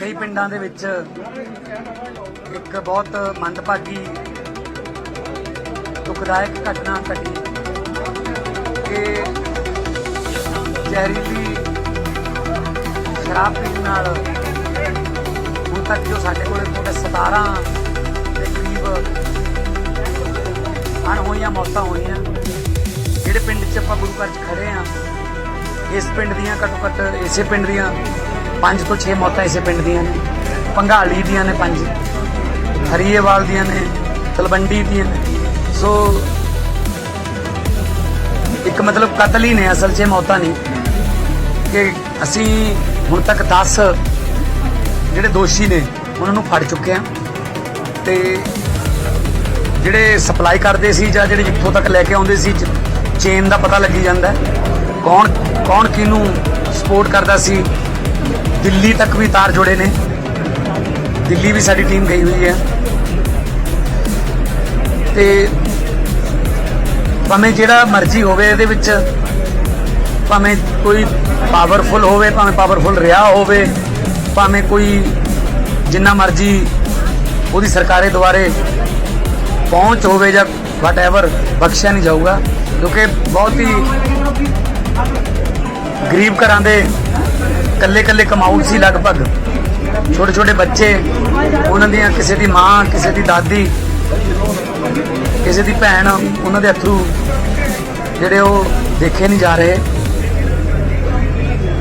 ਕਈ ਪਿੰਡਾਂ ਦੇ ਵਿੱਚ ਇੱਕ ਬਹੁਤ ਮੰਦਭਾਗੀ ਦੁਖਦਾਇਕ ਘਟਨਾ ਘਟੀ ਕਿ ਜ਼ਹਿਰੀਲੀ ਸ਼ਰਾਬ ਪੀਣ ਨਾਲ ਹੁਣ ਤੱਕ ਜੋ ਸਾਡੇ ਕੋਲ ਪੂਰੇ 17 ਦੇ ਕਰੀਬ ਅਣ ਹੋਈਆਂ ਮੌਤਾਂ ਹੋਈਆਂ, ਜਿਹੜੇ ਪਿੰਡ 'ਚ ਆਪਾਂ ਗੁਰੂ ਘਰ 'ਚ ਖੜੇ ਆ ਇਸ ਪਿੰਡ ਦੀਆਂ ਘੱਟੋ ਘੱਟ ਇਸੇ ਪਿੰਡ ਦੀਆਂ 5 ਤੋਂ 6 ਮੌਤਾਂ ਇਸੇ ਪਿੰਡ ਦੀਆਂ ਨੇ ਪੰਘਾਲੀ ਦੀਆਂ ਨੇ 5 ਹਰੀਏਵਾਲ ਦੀਆਂ ਨੇ, ਤਲਵੰਡੀ ਦੀਆਂ ਸੋ ਇੱਕ ਮਤਲਬ ਕਤਲ ਹੀ ਨੇ, ਅਸਲ 'ਚ ਮੌਤਾਂ ਨਹੀਂ, ਕਿ ਅਸੀਂ ਹੁਣ ਤੱਕ 10 ਜਿਹੜੇ ਦੋਸ਼ੀ ਨੇ, ਉਹਨਾਂ ਨੂੰ ਫੜ ਚੁੱਕੇ ਆ ਤੇ ਜਿਹੜੇ ਸਪਲਾਈ ਕਰਦੇ ਸੀ ਜਾਂ ਜਿਹੜੇ ਜਿੱਥੋਂ ਤੱਕ ਲੈ ਕੇ ਆਉਂਦੇ ਸੀ ਚੇਨ ਦਾ ਪਤਾ ਲੱਗੀ ਜਾਂਦਾ ਕੌਣ ਕੌਣ ਕਿਹਨੂੰ ਸਪੋਰਟ ਕਰਦਾ ਸੀ। ਦਿੱਲੀ ਤੱਕ ਵੀ ਤਾਰ ਜੁੜੇ ਨੇ। ਦਿੱਲੀ ਵੀ ਸਾਡੀ ਟੀਮ ਗਈ ਹੋਈ ਹੈ। ਤੇ ਭਾਵੇਂ ਜਿਹੜਾ ਮਰਜ਼ੀ ਹੋਵੇ, ਇਹਦੇ ਵਿੱਚ ਭਾਵੇਂ ਕੋਈ ਪਾਵਰਫੁਲ ਹੋਵੇ, ਭਾਵੇਂ ਪਾਵਰਫੁਲ ਰਿਹਾ ਹੋਵੇ, ਭਾਵੇਂ ਕੋਈ ਜਿੰਨਾ ਮਰਜ਼ੀ ਉਹਦੀ ਸਰਕਾਰੇ ਦੁਆਰੇ ਪਹੁੰਚ ਹੋਵੇ ਜਾਂ ਵਟਐਵਰ ਬਖਸ਼ਿਆ ਨਹੀਂ ਜਾਊਗਾ, ਕਿਉਂਕਿ ਬਹੁਤ ਹੀ ਗਰੀਬ ਘਰਾਂ ਦੇ ਕੱਲੇ ਕੱਲੇ ਕਮਾਊ ਸੀ ਲਗਭਗ। ਛੋਟੇ ਛੋਟੇ ਬੱਚੇ, ਉਹਨਾਂ ਦੀਆਂ ਕਿਸੇ ਦੀ ਮਾਂ, ਕਿਸੇ ਦੀ ਦਾਦੀ, ਕਿਸੇ ਦੀ ਭੈਣ, ਉਹਨਾਂ ਦੇ ਅਥਰੂ ਜਿਹੜੇ ਉਹ ਦੇਖੇ ਨਹੀਂ ਜਾ ਰਹੇ।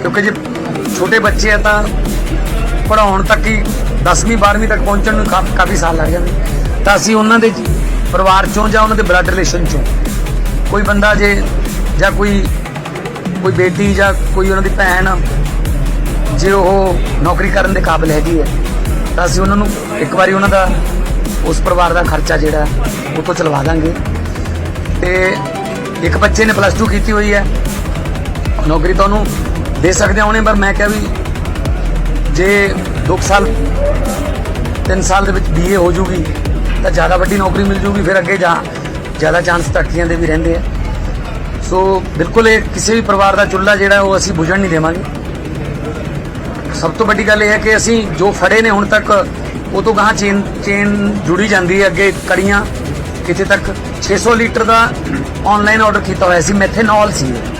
ਕਿਉਂਕਿ ਜੇ ਛੋਟੇ ਬੱਚੇ ਆ ਤਾਂ ਪੜਾਉਣ ਤੱਕ ਹੀ 10ਵੀਂ 12ਵੀਂ ਤੱਕ ਪਹੁੰਚਣ ਨੂੰ ਕਾਫੀ ਕਾਫੀ ਸਾਲ ਲੱਗ ਜਾਂਦੇ। ਤਾਂ ਅਸੀਂ ਉਹਨਾਂ ਦੇ ਪਰਿਵਾਰ ਚੋਂ ਜਾਂ ਉਹਨਾਂ ਦੇ ਬਲੱਡ ਰਿਲੇਸ਼ਨ ਚੋਂ, ਕੋਈ ਬੰਦਾ ਜੇ ਜਾਂ ਕੋਈ ਕੋਈ ਬੇਟੀ ਜਾਂ ਕੋਈ ਉਹਨਾਂ ਦੀ ਭੈਣ, ਜੇ ਉਹ ਨੌਕਰੀ ਕਰਨ ਦੇ ਕਾਬਿਲ ਹੈਗੀ ਹੈ, ਤਾਂ ਅਸੀਂ ਉਹਨਾਂ ਨੂੰ ਇੱਕ ਵਾਰੀ ਉਹਨਾਂ ਦਾ, ਉਸ ਪਰਿਵਾਰ ਦਾ ਖਰਚਾ ਜਿਹੜਾ ਉਹ ਤੋਂ ਚਲਵਾ ਦਾਂਗੇ। ਤੇ ਇੱਕ ਬੱਚੇ ਨੇ ਪਲੱਸ 2 ਕੀਤੀ ਹੋਈ ਹੈ, ਨੌਕਰੀ ਤਾਂ ਉਹਨੂੰ ਦੇ ਸਕਦੇ ਆਉਣੇ ਪਰ ਮੈਂ ਕਿਹਾ ਵੀ ਜੇ 2 ਸਾਲ 3 ਸਾਲ ਦੇ ਵਿੱਚ ਬੀਏ ਹੋ ਜੂਗੀ, ਤਾਂ ਜ਼ਿਆਦਾ ਵੱਡੀ ਨੌਕਰੀ ਮਿਲ ਜੂਗੀ, ਫਿਰ ਅੱਗੇ ਜਾ, ਜ਼ਿਆਦਾ ਚਾਂਸ ਤਰੱਕੀਆਂ ਦੇ ਵੀ ਰਹਿੰਦੇ ਆ। ਸੋ ਬਿਲਕੁਲ ਇਹ ਕਿਸੇ ਵੀ ਪਰਿਵਾਰ ਦਾ ਚੁੱਲ੍ਹਾ ਜਿਹੜਾ, ਉਹ ਅਸੀਂ ਬੁਝਣ ਨਹੀਂ ਦੇਵਾਂਗੇ। ਸਭ ਤੋਂ ਵੱਡੀ ਗੱਲ ਇਹ ਹੈ ਕਿ ਅਸੀਂ ਜੋ ਫੜੇ ਨੇ ਹੁਣ ਤੱਕ, ਉਹ ਤੋਂ ਗਾਂ ਚੇਨ ਚੇਨ ਜੁੜੀ ਜਾਂਦੀ ਹੈ ਅੱਗੇ ਕੜੀਆਂ। ਕਿਤੇ ਤੱਕ 600 ਲੀਟਰ ਦਾ ਆਨਲਾਈਨ ਆਰਡਰ ਕੀਤਾ ਹੋਇਆ ਸੀ, ਮੈਥੇਨੋਲ ਸੀ ਇਹ।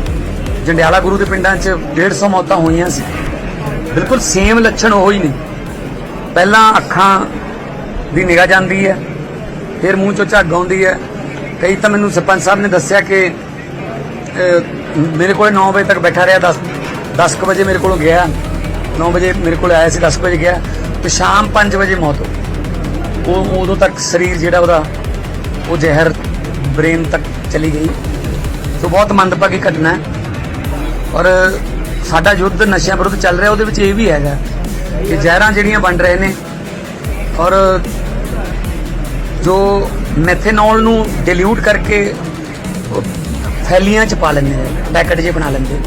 ਜੰਡਿਆਲਾ ਗੁਰੂ ਦੇ ਪਿੰਡਾਂ 'ਚ 150 ਮੌਤਾਂ ਹੋਈਆਂ ਸੀ। ਬਿਲਕੁਲ ਸੇਮ ਲੱਛਣ ਉਹ ਹੀ ਨੇ। ਪਹਿਲਾਂ ਅੱਖਾਂ ਦੀ ਨਿਗਾਹ ਜਾਂਦੀ ਹੈ, ਫਿਰ ਮੂੰਹ 'ਚੋਂ ਝੱਗ ਆਉਂਦੀ ਹੈ। ਕਈ ਤਾਂ ਮੈਨੂੰ ਸਰਪੰਚ ਸਾਹਿਬ ਨੇ ਦੱਸਿਆ ਕਿ ਮੇਰੇ ਕੋਲ 9 ਵਜੇ ਤੱਕ ਬੈਠਾ ਰਿਹਾ 10 10 ਕੁ ਵਜੇ ਮੇਰੇ ਕੋਲ ਗਿਆ। 9 ਵਜੇ ਮੇਰੇ ਕੋਲ ਆਇਆ ਸੀ 10 ਕੁ ਵਜੇ ਗਿਆ। ਤੇ ਸ਼ਾਮ 5 ਵਜੇ ਮੌਤ ਹੋ ਉਹ ਉਦੋਂ ਤੱਕ ਸਰੀਰ ਜਿਹੜਾ ਉਹਦਾ, ਉਹ ਜ਼ਹਿਰ ਬ੍ਰੇਨ ਤੱਕ ਚਲੀ ਗਈ। ਸੋ ਬਹੁਤ ਮੰਦਭਾਗੀ ਘਟਨਾ ਹੈ। ਔਰ ਸਾਡਾ ਯੁੱਧ ਨਸ਼ਿਆਂ ਵਿਰੁੱਧ ਚੱਲ ਰਿਹਾ, ਉਹਦੇ ਵਿੱਚ ਇਹ ਵੀ ਹੈਗਾ ਕਿ ਜ਼ਹਿਰਾਂ ਜਿਹੜੀਆਂ ਵੰਡ ਰਹੇ ਨੇ ਔਰ ਜੋ ਮੈਥੇਨੋਲ ਨੂੰ ਡਿਲੂਟ ਕਰਕੇ ਥੈਲੀਆਂ ਚ ਪਾ ਲੈਂਦੇ ਨੇ, ਪੈਕਟ ਜੇ ਬਣਾ ਲੈਂਦੇ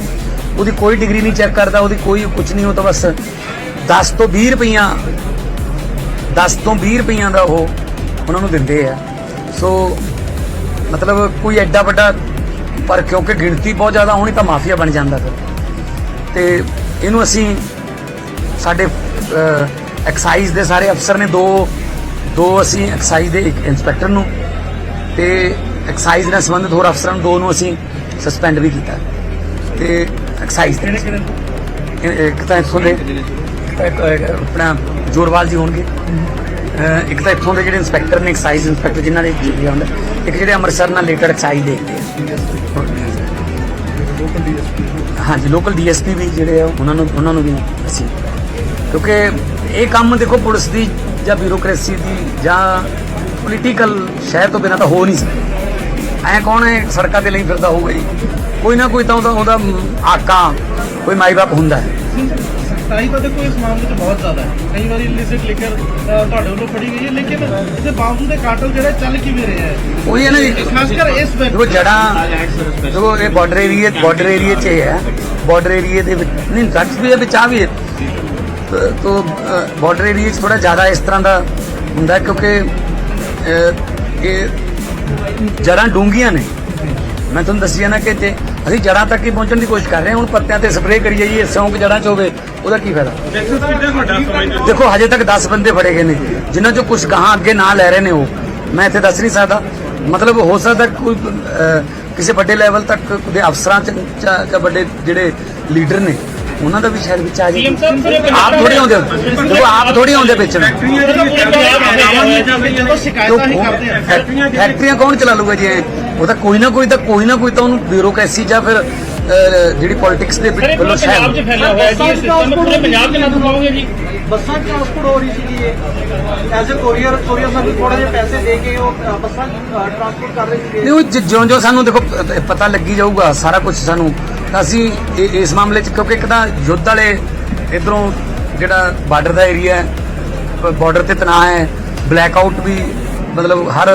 ਉਹਦੀ ਕੋਈ ਡਿਗਰੀ ਨਹੀਂ ਚੈੱਕ ਕਰਦਾ, ਉਹਦੀ ਕੋਈ ਕੁਝ ਨਹੀਂ, ਉਹ ਤਾਂ ਬਸ 10 ਤੋਂ 20 ਰੁਪਈਆ 10 ਤੋਂ 20 ਰੁਪਈਆ ਦਾ ਉਹ ਉਹਨਾਂ ਨੂੰ ਦਿੰਦੇ ਆ। ਸੋ ਮਤਲਬ ਕੋਈ ਐਡਾ ਵੱਡਾ ਪਰ ਕਿਉਂਕਿ ਗਿਣਤੀ ਬਹੁਤ ਜ਼ਿਆਦਾ ਹੋਣੀ ਤਾਂ ਮਾਫੀਆ ਬਣ ਜਾਂਦਾ ਫਿਰ। ਤੇ ਇਹਨੂੰ ਅਸੀਂ ਸਾਡੇ ਐਕਸਾਈਜ਼ ਦੇ ਸਾਰੇ ਅਫਸਰ ਨੇ ਦੋ ਦੋ ਅਸੀਂ ਐਕਸਾਈਜ਼ ਦੇ ਇੱਕ ਇੰਸਪੈਕਟਰ ਨੂੰ ਤੇ ਐਕਸਾਈਜ਼ ਨਾਲ ਸੰਬੰਧਿਤ ਹੋਰ ਅਫਸਰਾਂ ਨੂੰ ਦੋ ਨੂੰ ਅਸੀਂ ਸਸਪੈਂਡ ਵੀ ਕੀਤਾ। ਤੇ ਐਕਸਾਈਜ਼ ਦੇ ਇੱਕ ਤਾਂ ਇੱਥੋਂ ਦੇ ਆਪਣਾ ਜੋਰਵਾਲ ਜੀ ਹੋਣਗੇ। ਇੱਕ ਤਾਂ ਇੱਥੋਂ ਦੇ ਜਿਹੜੇ ਇੰਸਪੈਕਟਰ ਨੇ ਐਕਸਾਈਜ਼ ਇੰਸਪੈਕਟਰ ਜਿਨ੍ਹਾਂ ਦੇ ਜਿਹੜੇ ਹੁੰਦਾ ਇੱਕ ਜਿਹੜੇ ਅੰਮ੍ਰਿਤਸਰ ਨਾਲ ਰਿਲੇਟਡ ਐਕਸਾਈਜ਼ ਦੇਖਦੇ ਆ ਹਾਂਜੀ ਲੋਕਲ ਡੀਐਸਪੀ ਵੀ ਜਿਹੜੇ ਆ, ਉਹਨਾਂ ਨੂੰ ਉਹਨਾਂ ਨੂੰ ਵੀ ਅਸੀਂ ਕਿਉਂਕਿ ਇਹ ਕੰਮ ਦੇਖੋ ਪੁਲਿਸ ਦੀ ਜਾਂ ਬਿਊਰੋਕ੍ਰੇਸੀ ਦੀ ਜਾਂ ਪੋਲੀਟੀਕਲ ਸ਼ਹਿਰ ਤੋਂ ਬਿਨਾਂ ਤਾਂ ਹੋ ਨਹੀਂ ਸਕਦਾ। ਐ ਕੌਣ ਹੈ, ਸੜਕਾਂ ਤੇ ਲਈ ਫਿਰਦਾ ਹੋਊਗਾ ਜੀ। ਕੋਈ ਨਾ ਕੋਈ ਤਾਂ ਉਹਦਾ ਉਹਦਾ ਆਕਾ, ਕੋਈ ਮਾਈ ਬਾਪ ਹੁੰਦਾ ਹੈ। ਸਖਤਾਈ ਤਾਂ ਦੇਖੋ ਇਸ ਮਾਮਲੇ 'ਚ ਬਹੁਤ ਜ਼ਿਆਦਾ ਹੈ। ਕਈ ਵਾਰੀ ਇਲਿਸਿਟ ਲਿਕਰ ਤੁਹਾਡੇ ਵੱਲੋਂ ਫੜੀ ਗਈ ਹੈ ਲੇਕਿਨ ਇਹਦੇ ਬਾਵਜੂਦ ਇਹ ਕਾਟਲ ਜਿਹੜਾ ਚੱਲ ਕਿਵੇਂ ਰਿਹਾ ਹੈ? ਉਹੀ ਹੈ ਨਾ ਜੀ। ਖਾਸ ਕਰ ਇਸ ਵਿੱਚ ਦੇਖੋ ਜੜਾਂ ਦੇਖੋ ਇਹ ਬਾਰਡਰ ਏਰੀਆ ਬਾਰਡਰ ਏਰੀਆ 'ਚ ਹੈ। ਬਾਰਡਰ ਏਰੀਆ ਦੇ ਵਿੱਚ ਨਹੀਂ ਡਰੱਗਸ ਵੀ ਹੈ ਵਿੱਚ ਆ ਵੀ ਹੈ। ਤ- ਬਾਰਡਰ ਏਰੀਆ 'ਚ ਥੋੜਾ ਜ਼ਿਆਦਾ ਇਸ ਤਰ੍ਹਾਂ ਦਾ ਹੁੰਦਾ ਹੈ ਕਿਉਂਕਿ ਇਹ ਜੜਾਂ ਡੂੰਘੀਆਂ ਨੇ। ਮੈਂ ਤੁਹਾਨੂੰ ਦੱਸਿਆ ਨਾ ਕਿ ਜੇ ਅਸੀਂ ਜੜਾਂ ਤੱਕ ਹੀ ਪਹੁੰਚਣ ਦੀ ਕੋਸ਼ਿਸ਼ ਕਰ ਰਹੇ ਹਾਂ। ਹੁਣ ਪੱਤਿਆਂ ਤੇ ਸਪਰੇਅ ਕਰੀ ਜਾਈਏ ਸੌਂਕ ਜੜਾਂ 'ਚ ਹੋਵੇ ਉਹਦਾ ਕੀ ਫਾਇਦਾ? ਦੇਖੋ ਹਜੇ ਤੱਕ 10 ਬੰਦੇ ਫੜੇ ਗਏ ਨੇ ਜਿਨ੍ਹਾਂ ਚੋਂ ਕੁਝ ਗਾਹਾਂ ਅੱਗੇ ਨਾਂ ਲੈ ਰਹੇ ਨੇ ਉਹ। ਮੈਂ ਇੱਥੇ ਦੱਸ ਨਹੀਂ ਸਕਦਾ। ਮਤਲਬ ਹੋ ਸਕਦਾ ਕੋਈ ਕਿਸੇ ਵੱਡੇ ਲੈਵਲ ਤੱਕ ਦੇ ਅਫਸਰਾਂ ਚ ਜਾਂ ਵੱਡੇ ਜਿਹੜੇ ਲੀਡਰ ਨੇ ਉਹਨਾਂ ਦਾ ਵੀ ਸ਼ਾਇਦ ਵਿੱਚ ਆ ਜਾਏ। ਆਪ ਥੋੜੀ ਆਉਂਦੇ ਦੇਖੋ ਆਪ ਥੋੜੀ ਆਉਂਦੇ ਵਿੱਚ ਫੈਕਟਰੀਆਂ ਕੌਣ ਚਲਾ ਲੂਗਾ ਜੀ? ਉਹ ਤਾਂ ਕੋਈ ਨਾ ਕੋਈ ਤਾਂ ਕੋਈ ਨਾ ਕੋਈ ਤਾਂ ਉਹਨੂੰ ਬਿਊਰੋਕ੍ਰੇਸੀ ਜਾਂ ਫਿਰ ਜਿਹੜੀ ਪੋਲਿਟਿਕਸ ਦੇ ਇਹ ਵੱਲੋਂ ਪੰਜਾਬ 'ਚ ਸ਼ਾਇਦ ਫੈਲਿਆ ਹੋਇਆ ਜੀ ਇਹ ਸਿਸਟਮ ਪੂਰੇ ਪੰਜਾਬ 'ਚ ਲਾਗੂ ਪਾਓਗੇ ਜੀ? ਬੱਸਾਂ ਟਰਾਂਸਪੋਰਟ ਹੋ ਰਹੀ ਸੀਗੀ ਇਹ ਐਜ਼ ਅ ਕੋਰੀਅਰ ਕੋਰੀਅਰ ਸਾਨੂੰ ਥੋੜੇ ਜਿਹੇ ਪੈਸੇ ਦੇ ਕੇ ਉਹ ਅ, ਬੱਸਾਂ ਟਰਾਂਸਪੋਰਟ ਕਰ ਰਹੇ ਸੀਗੇ। ਨਹੀਂ ਉਹ ਜ- ਜਿਉਂ ਜਿਉਂ ਸਾਨੂੰ ਦੇਖੋ ਪਤਾ ਲੱਗੀ ਜਾਊਗਾ ਸਾਰਾ ਕੁਝ ਸਾਨੂੰ ਤਾਂ ਅਸੀਂ ਇਸ ਮਾਮਲੇ 'ਚ ਕਿਉਂਕਿ ਇੱਕ ਤਾਂ ਯੁੱਧ ਵਾਲੇ ਇਧਰੋਂ ਜਿਹੜਾ ਬਾਰਡਰ ਦਾ ਏਰੀਆ ਹੈ ਬਾਰਡਰ ਤੇ ਤਣਾਅ ਹੈ ਬਲੈਕ ਆਊਟ ਵੀ ਮਤਲਬ ਹਰ